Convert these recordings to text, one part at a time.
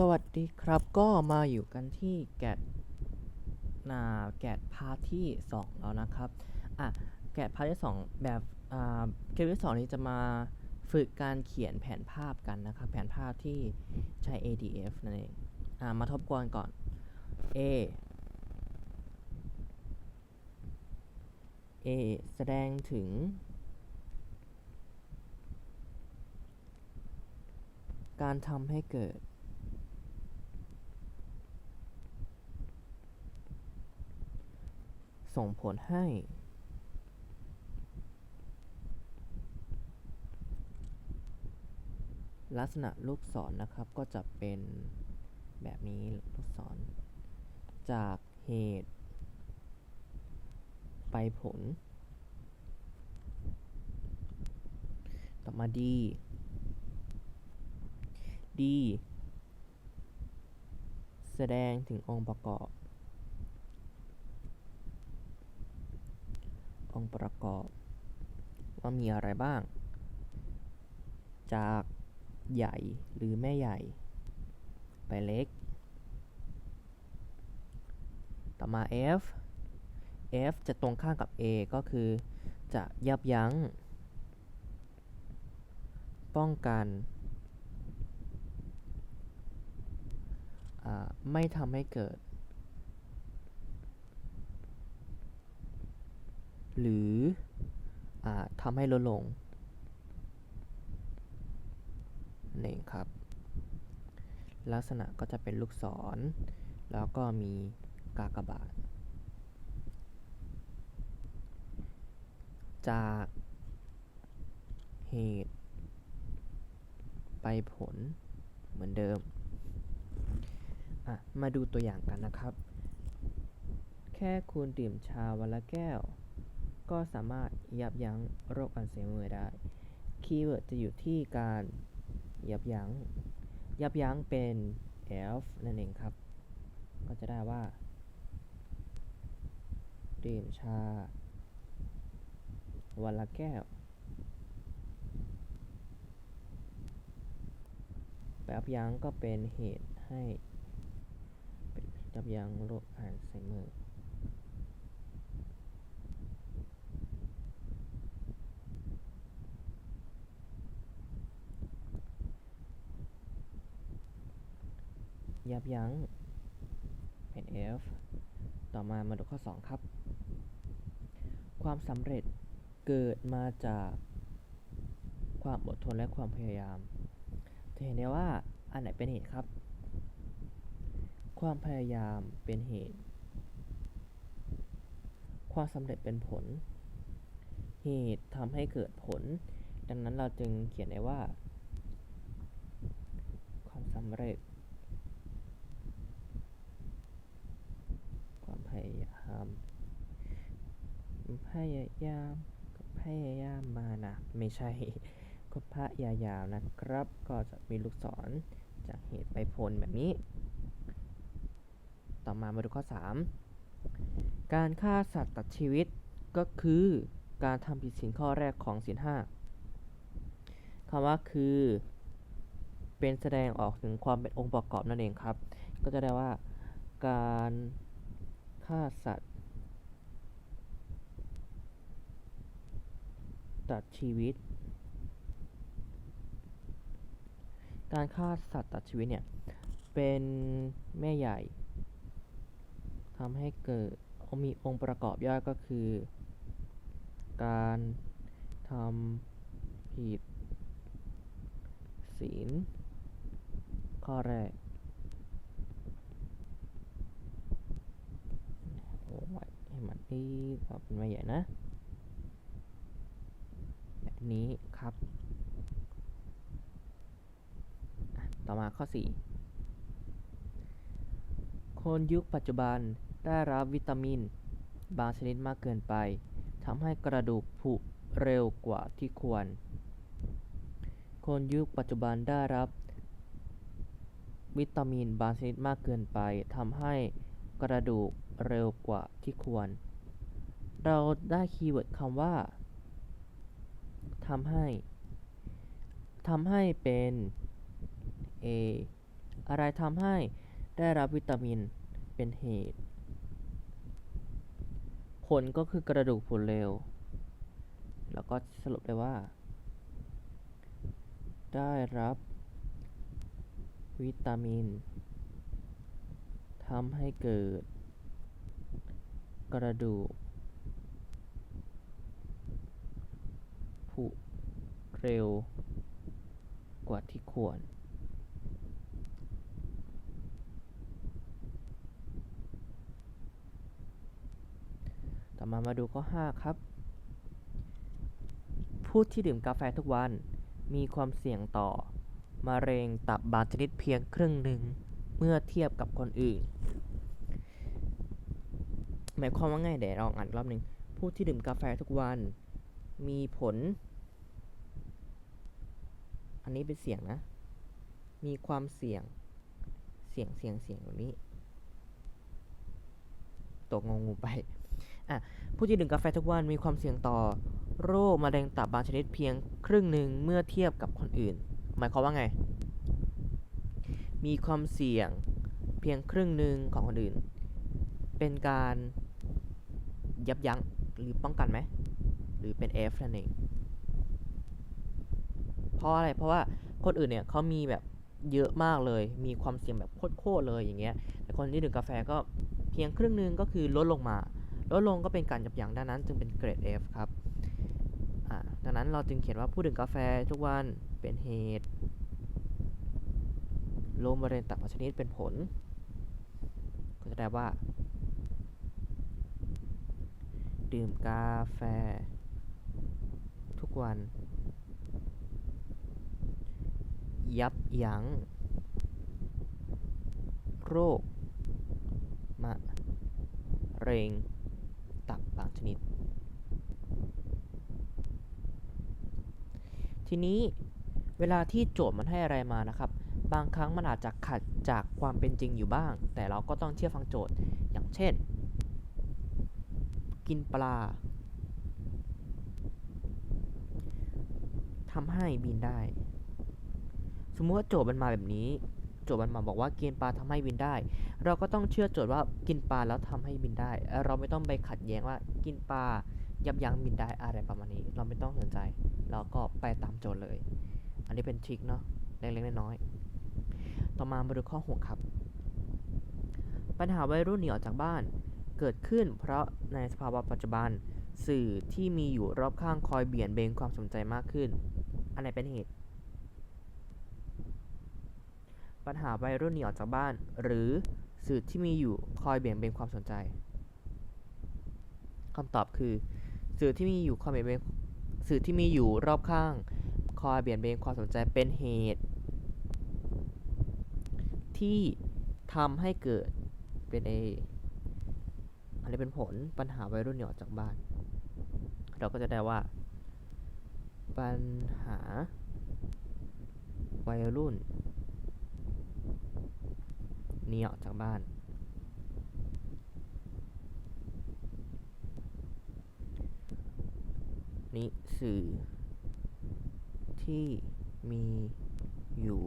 สวัสดีครับก็มาอยู่กันที่แกดนาแกดพาร์ทที่2แล้วนะครับอะแกดพาร์ทที่ 2 แบบอ่าเกมที่2นี้จะมาฝึกการเขียนแผนภาพกันนะครับ แผนภาพที่ใช้ ADF นั่นเองอ่ามาทบทวนก่อน A A แสดงถึง การทำให้เกิด ส่งผลให้ ลักษณะลูกศรนนะครับก็จะเป็นแบบนี้ลูกศร จากเหตุ ไปผล ต่อมาดีดีแสดงถึงองค์ประกอบ องค์ประกอบ ว่ามีอะไรบ้าง จากใหญ่หรือแม่ใหญ่ ไปเล็ก ต่อมา F F จะตรงข้ามกับ A ก็คือจะยับยั้ง ป้องกันไม่ทำให้เกิด หรืออทำให้ลดลงนั่ครับ ลักษณะก็จะเป็นลูกศร แล้วก็มีกากบาท จากเหตุ ไปผลเหมือนเดิม มาดูตัวอย่างกันนะครับ แค่คุณดื่มชาวันละแก้ว ก็สามารถยับยั้งโรคอัลไซเมอร์ได้ คีย์เวิร์ดจะอยู่ที่การยับยั้ง ยับยั้งเป็น elf นั่นเองครับ ก็จะได้ว่า ดื่มชา วันละแก้วยับยั้งก็เป็นเหตุให้เป็นยับยั้งโรคอัลไซเมอร์ ยับยั้ง เป็น F ต่อมามาดูข้อ 2 ครับ ความสำเร็จเกิดมาจากความอดทนและความพยายาม จะเห็นได้ว่าอันไหนเป็นเหตุครับ ความพยายามเป็นเหตุ ความสำเร็จเป็นผล เหตุทำให้เกิดผล ดังนั้นเราจึงเขียนได้ว่า ความสำเร็จ ความพ ยายาม พยายามกับพยายามมานะ ไม่ใช่ ก็พยายามนะครับ ก็จะมีลูกศรจากเหตุไปผลแบบนี้ ต่อมามาดูข้อ 3 การฆ่าสัตว์ตัดชีวิตก็คือการทำผิดศีลข้อแรกของศีลห้าคำว่าคือ เป็นแสดงออกถึงความเป็นองค์ประกอบนั่นเองครับ ก็จะได้ว่าการ ฆ่าสัตว์ ตัดชีวิต การฆ่าสัตว์ตัดชีวิตเนี่ย เป็นแม่ใหญ่ทำให้เกิดมีองค์ประกอบย่อยก็คือ การทำผิดศีลข้อแรก โอ้ยให้ มันนี่ก็เป็นมาใหญ่นะ แบบนี้ครับ ต่อมาข้อ 4 คนยุคปัจจุบันได้รับวิตามิน บางชนิดมากเกินไปทำให้กระดูกผุเร็วกว่าที่ควร คนยุคปัจจุบันได้รับ วิตามินบางชนิดมากเกินไปทำให้กระดูก เร็วกว่าที่ควร เราได้คีย์เวิร์ดคำว่าทำให้ทำให้เป็น A อะไรทำให้ได้รับวิตามินเป็นเหตุ ผลก็คือกระดูกผุเร็ว แล้วก็สรุปได้ว่า ได้รับวิตามินทำให้เกิด กระดูกผุเร็ว กว่าที่ควร ต่อมามาดูข้อ 5 ครับ ผู้ที่ดื่มกาแฟทุกวันมีความเสี่ยงต่อมะเร็งตับบางชนิดเพียงครึ่งหนึ่ง เมื่อเทียบกับคนอื่น หมายความว่าไงเดี๋ยวลองอ่านรอบหนึ่งผู้ที่ดื่มกาแฟทุกวัน มีผล อันนี้เป็นเสียงนะ มีความเสี่ยง เสียงเสียงเสียงแบบนี้ ตกงงงูไป อะ ผู้ที่ดื่มกาแฟทุกวันมีความเสี่ยงต่อ โรคมะเร็งตับบางชนิดเพียงครึ่งหนึ่งเมื่อเทียบกับคนอื่น หมายความว่าไง มีความเสี่ยงเพียงครึ่งหนึ่งของคนอื่น เป็นการ ยับยั้งหรือป้องกันไหม หรือเป็น F นั่นเอง เพราะอะไร เพราะว่าคนอื่นเนี่ยเขามีแบบเยอะมากเลย มีความเสี่ยงแบบโคตรๆเลยอย่างเงี้ย แต่คนที่ดื่มกาแฟก็เพียงครึ่งนึงก็คือลดลงมา ลดลงก็เป็นการยับยั้งดังนั้น จึงเป็นเกรด F ครับดังนั้นเราจึงเขียนว่าผู้ดื่มกาแฟทุกวันเป็นเหตุโรคมะเร็งตับชนิดเป็นผล ก็จะได้ว่า ดื่มกาแฟ ทุกวัน ยับยั้ง โรค มะเร็ง ตับบางชนิด ทีนี้เวลาที่โจทย์มันให้อะไรมานะครับ บางครั้งมันอาจจะขัดจากความเป็นจริงอยู่บ้าง แต่เราก็ต้องเชื่อฟังโจทย์ อย่างเช่น กินปลาทำให้บินได้ สมมติว่าโจทย์มันมาแบบนี้ โจทย์มันมาบอกว่ากินปลาทำให้บินได้ เราก็ต้องเชื่อโจทย์ว่ากินปลาแล้วทำให้บินได้ เราไม่ต้องไปขัดแย้งว่ากินปลายับยั้งบินได้อะไรประมาณนี้ เราไม่ต้องสนใจ เราก็ไปตามโจทย์เลย อันนี้เป็นทริคเนาะเล็กๆน้อยๆต่อมามาดูข้อ 6 ครับ ปัญหาวัยรุ่นหนีออกจากบ้าน เกิดขึ้นเพราะในสภาวะปัจจุบัน สื่อที่มีอยู่รอบข้างคอยเบี่ยนเบนความสนใจมากขึ้น อันไหนเป็นเหตุ ปัญหาวัยรุ่นหนีออกจากบ้าน หรือสื่อที่มีอยู่คอยเบี่ยงเบนความสนใจคำตอบคือ สื่อที่มีอยู่คอยเบี่ยงเบนสื่อที่มีอยู่รอบข้าง คอยเบี่ยงเบนความสนใจเป็นเหตุ ที่ทำให้เกิดเป็น A อันนี้เป็นผลปัญหาวัยรุ่นหนีออกจากบ้าน เราก็จะได้ว่า ปัญหาวัยรุ่นหนีออกจากบ้าน นี่สื่อ ที่มีอยู่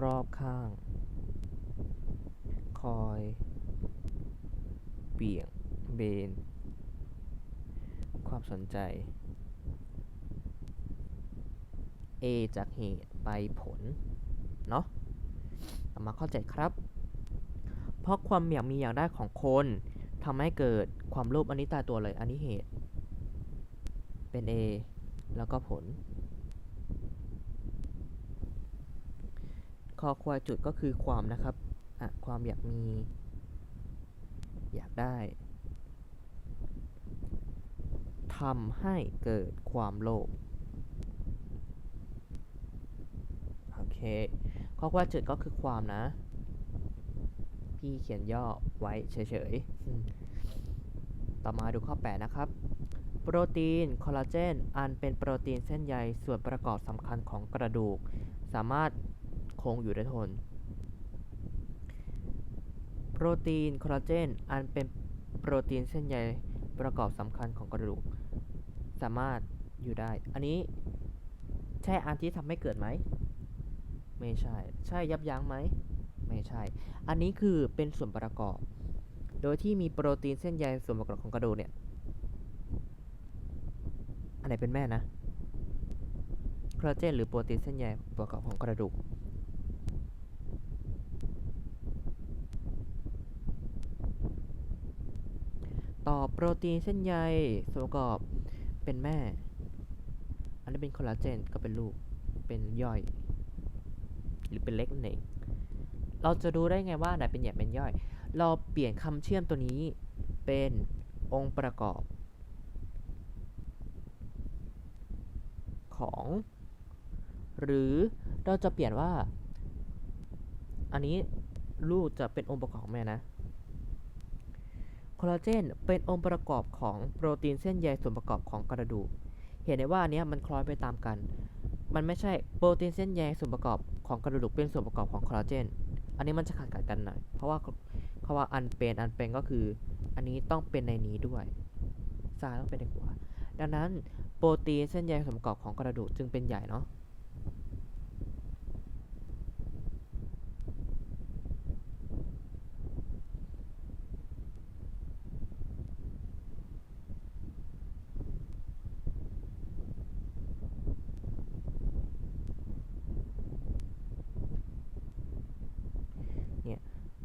รอบข้าง คอย บี่ยงเบน ความสนใจ A จากเหตุไปผล เนาะต่อมาข้อ 7 ครับ เพราะความอยากมีอยากได้ของคนทำให้เกิดความโลภอันนี้ตายตัวเลย อันนี้เหตุ เป็น A แล้วก็ผล คอควายจุดก็คือความนะครับ อะ ความอยากมี อยากได้ทำให้เกิดความโลภโอเคข้อว่าจุดก็คือความนะ พี่เขียนย่อไว้เฉยๆ ต่อมาดูข้อ 8 นะครับ โปรตีน คอลลาเจน อันเป็นโปรตีนเส้นใยส่วนประกอบสำคัญของกระดูก สามารถคงอยู่ได้ทน โปรตีนคอลลาเจน อันเป็นโปรตีนเส้นใยประกอบสำคัญของกระดูก สามารถอยู่ได้ อันนี้ใช่อันที่ทำให้เกิดไหม ไม่ใช่ ใช่ยับยั้งไหม ไม่ใช่ อันนี้คือเป็นส่วนประกอบ โดยที่มีโปรตีนเส้นใยส่วนประกอบของกระดูกเนี่ย อันไหนเป็นแม่นะ คอลลาเจนหรือโปรตีนเส้นใยประกอบของกระดูก ต่อโปรตีนเส้นใยส่วนประกอบเป็นแม่ อันนี้เป็นคอลลาเจนก็เป็นลูก เป็นย่อย หรือเป็นเล็กนั่นเองเราจะดูได้ไงว่าไหนเป็นใหญ่เป็นย่อย เราเปลี่ยนคำเชื่อมตัวนี้เป็นองค์ประกอบ ของ หรือเราจะเปลี่ยนว่า อันนี้ลูกจะเป็นองค์ประกอบของแม่นะ ลลาเจนเป็นองค์ประกอบของโปรตีนเส้นใยส่วนประกอบของกระดูก เห็นได้ว่าอันนี้มันคล้อยไปตามกัน มันไม่ใช่โปรตีนเส้นใยส่วนประกอบของกระดูกเป็นส่วนประกอบของคอลลาเจน อันนี้มันจะขัดกันหน่อย เพราะว่าเพราะว่าอันเป็นอันเป็นก็คือ อันนี้ต้องเป็นในนี้ด้วยซ้ายต้องเป็นในขวาดังนั้นโปรตีนเส้นใยส่วนประกอบของกระดูกจึงเป็นใหญ่เนาะ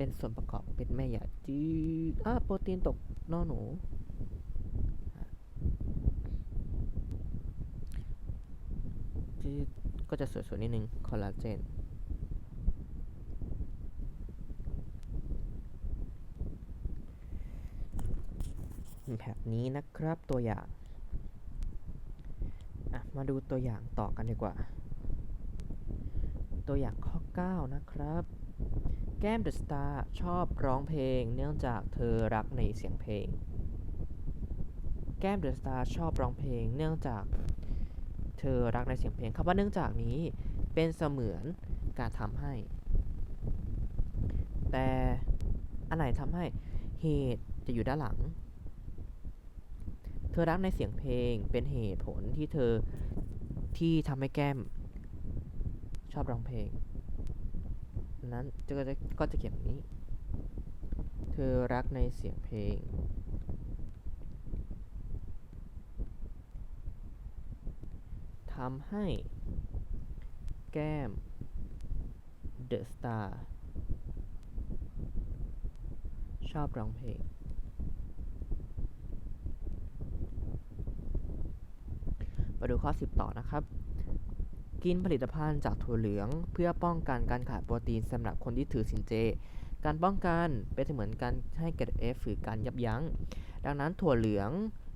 เป็นส่วนประกอบเป็นแม่ใหญ่จืดอะโปรตีนตกนอหนูอะจืดก็จะสวยๆนิดนึง คอลลาเจน แบบนี้นะครับตัวอย่าง มาดูตัวอย่างต่อกันดีกว่า ตัวอย่างข้อ 9 นะครับ แก้มเดอะสตาร์ชอบร้องเพลง เนื่องจากเธอรักในเสียงเพลง แก้มเดอะสตาร์ชอบร้องเพลง เนื่องจากเธอรักในเสียงเพลงคำว่าเนื่องจากนี้เป็นเสมือนการทำให้ แต่อันไหนทำให้เหตุจะอยู่ด้านหลัง เธอรักในเสียงเพลงเป็นเหตุผลที่เธอที่ทำให้แก้ม ชอบร้องเพลง นั้นจะก็จะก็จะเขียนแบบนี้ เธอรักในเสียงเพลง ทำให้ แก้ม เดอะสตาร์ ชอบร้องเพลง มาดูข้อ 10 ต่อนะครับ กินผลิตภัณฑ์จากถั่วเหลือง เพื่อป้องกันการขาดโปรตีนสำหรับคนที่ถือสินเจ การป้องกันเป็นเสมือนการให้เกิดเอฟหรือการยับยั้ง ดังนั้นถั่วเหลือง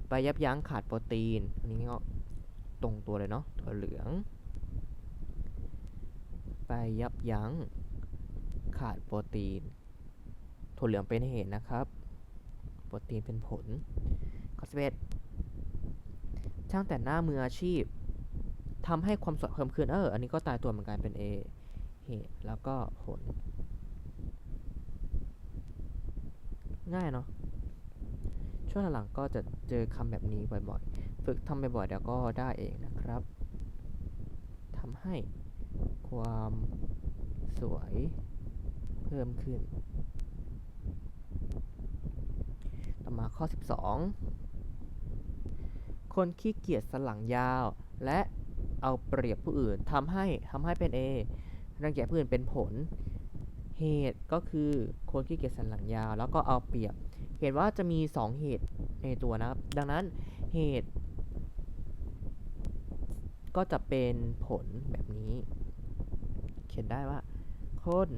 ไปยับยั้งขาดโปรตีน อันนี้ก็ตรงตัวเลยเนาะ ถั่วเหลือง ไปยับยั้งขาดโปรตีน ถั่วเหลืองเป็นเหตุนะครับ โปรตีนเป็นผลข้อ11ช่างแต่งหน้ามืออาชีพ ทำให้ความสวยเพิ่มขึ้นเอออันนี้ก็ตายตัวเหมือนกันเป็น A เหตุแล้วก็ผล ง่ายเนาะช่วงหลังก็จะเจอคำแบบนี้บ่อยๆ ฝึกทำบ่อยๆเดี๋ยวก็ได้เองนะครับทำให้ความสวยเพิ่มขึ้น ต่อมาข้อ 12 คนขี้เกียจสลังยาวและ เอาเปรียบผู้อื่นทำให้ทำให้เป็น A รังแกผู้อื่นเป็นผล เหตุก็คือคนขี้เกียจสันหลังยาว แล้วก็เอาเปรียบ เห็นว่าจะมี 2 เหตุในตัวนะครับ ดังนั้นเหตุ ก็จะเป็นผลแบบนี้ เขียนได้ว่า คน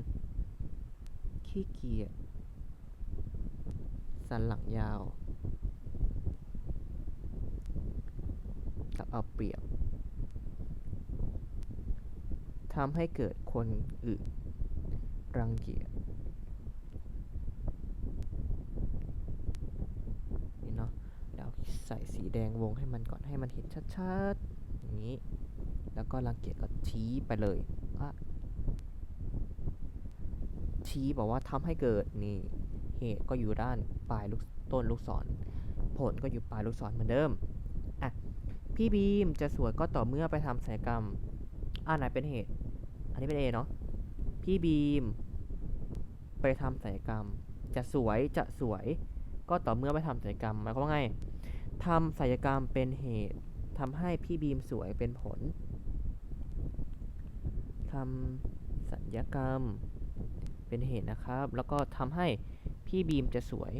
ขี้เกียจสันหลังยาว กับเอาเปรียบ ทำให้เกิดคนอื่นรังเกียจนี่เนาะเดี๋ยวใส่สีแดงวงให้มันก่อนให้มันเห็นชัดๆอย่างนี้ แล้วก็รังเกียจก็ชี้ไปเลยว่าชี้บอกว่าทำให้เกิดนี่เหตุก็อยู่ด้านปลายลูกต้นลูกศร ผลก็อยู่ปลายลูกศรเหมือนเดิมอะพี่บีมจะสวยก็ต่อเมื่อไปทำศัลยกรรมอ่าไหนเป็นเหตุ อันนี้เป็น A เนาะ พี่บีม ไปทำศัลยกรรม จะสวยจะสวย ก็ต่อเมื่อไปทำศัลยกรรมหมายความว่าไงทำศัลยกรรมเป็นเหตุทำให้พี่บีมสวยเป็นผลทำศัลยกรรมเป็นเหตุนะครับ แล้วก็ทำให้พี่บีมจะสวย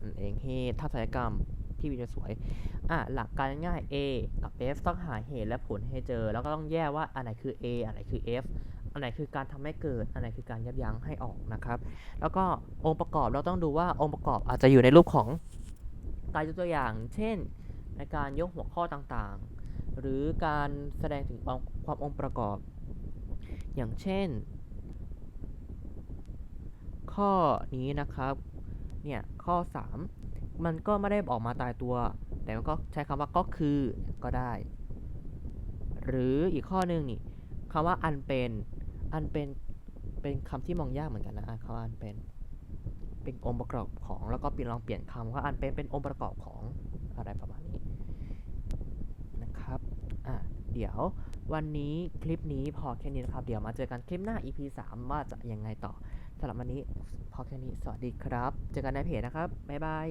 นั่นเองเหตุทำศัลยกรรม พี่บีมจะสวย อะหลักการง่าย A กับ F ต้องหาเหตุและผลให้เจอ แล้วก็ต้องแยกว่าอันไหนคือ A อันไหนคือ F อันไหนคือการทำให้เกิด อันไหนคือการยับยั้งให้ออกนะครับ แล้วก็องค์ประกอบเราต้องดูว่าองค์ประกอบอาจจะอยู่ในรูปของการยกตัวอย่าง เช่น ในการยกหัวข้อต่างๆ หรือการแสดงถึงองค์ความองค์ประกอบ อย่างเช่น ข้อนี้นะครับ เนี่ย ข้อ 3 มันก็ไม่ได้ออกมาตายตัว แต่มันก็ใช้คำว่าก็คือก็ได้ หรืออีกข้อหนึ่งนี่คำว่าอันเป็นอันเป็นเป็นคำที่มองยากเหมือนกันนะคำว่าอันเป็นเป็นองค์ประกอบของแล้วก็เปลี่ยนลองเปลี่ยนคำว่าอันเป็นเป็นองค์ประกอบของอะไรประมาณนี้นะครับอะเดี๋ยววันนี้คลิปนี้พอแค่นี้นะครับ เดี๋ยวมาเจอกันคลิปหน้า EP 3 ว่าจะยังไงต่อ สำหรับวันนี้พอแค่นี้ สวัสดีครับ เจอกันในเพจนะครับ บ๊ายบาย